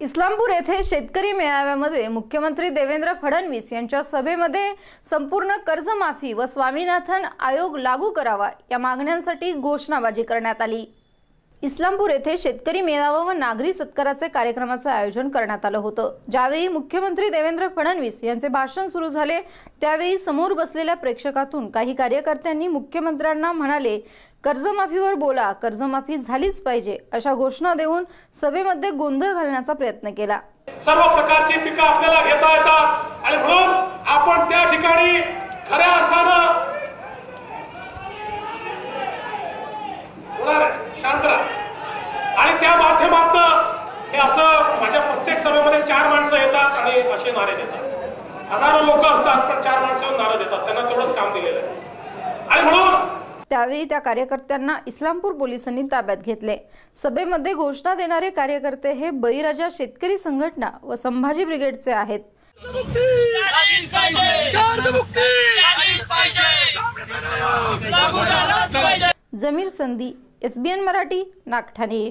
इस्लामपूर येथे शेतकरी मेळाव्यामध्ये मुख्यमंत्री देवेंद्र फडणवीस यांच्या सभेमध्ये संपूर्ण कर्जमाफी व स्वामीनाथन आयोग लागू करावा या मागण्यांसाठी घोषणाबाजी करण्यात आली. इस्लामपूर येथे शेतकरी मेळावा व नागरी सत्काराचे कार्यक्रमाचे आयोजन करण्यात आलं होतं. ज्यावेळी मुख्यमंत्री देवेंद्र फडणवीस यांचे भाषण सुरू झाले त्यावेळी समोर बसलेल्या प्रेक्षकातून काही कार्यकर्त्यांनी मुख्यमंत्र्यांना म्हणाले कर्जमाफीवर बोला कर्जमाफी झालीच पाहिजे अशा घोषणा देऊन सभेमध्ये गोंधळ घालण्याचा प्रयत्न केला. सर्व प्रकारची पिकं आपल्याला घेता येतात. आणि म्हणून आपण त्या ठिकाणी खऱ्या अर्थानं शांत आणि त्या माध्यमातून हे असं माझ्या प्रत्येक सभेमध्ये चार माणसं येतात आणि असे नारे देतात. हजारो लोक असतात पण चार माणसं येऊन नारे देतात. त्यांना तेवढंच काम दिलेलं आहे. त्यावेळी त्या कार्यकर्त्यांना इस्लामपूर पोलिसांनी ताब्यात घेतले. सभेमध्ये घोषणा देणारे कार्यकर्ते हे बळीराजा शेतकरी संघटना व संभाजी ब्रिगेडचे आहेत. जमीर संधी एसबीएन मराठी नागठाणे.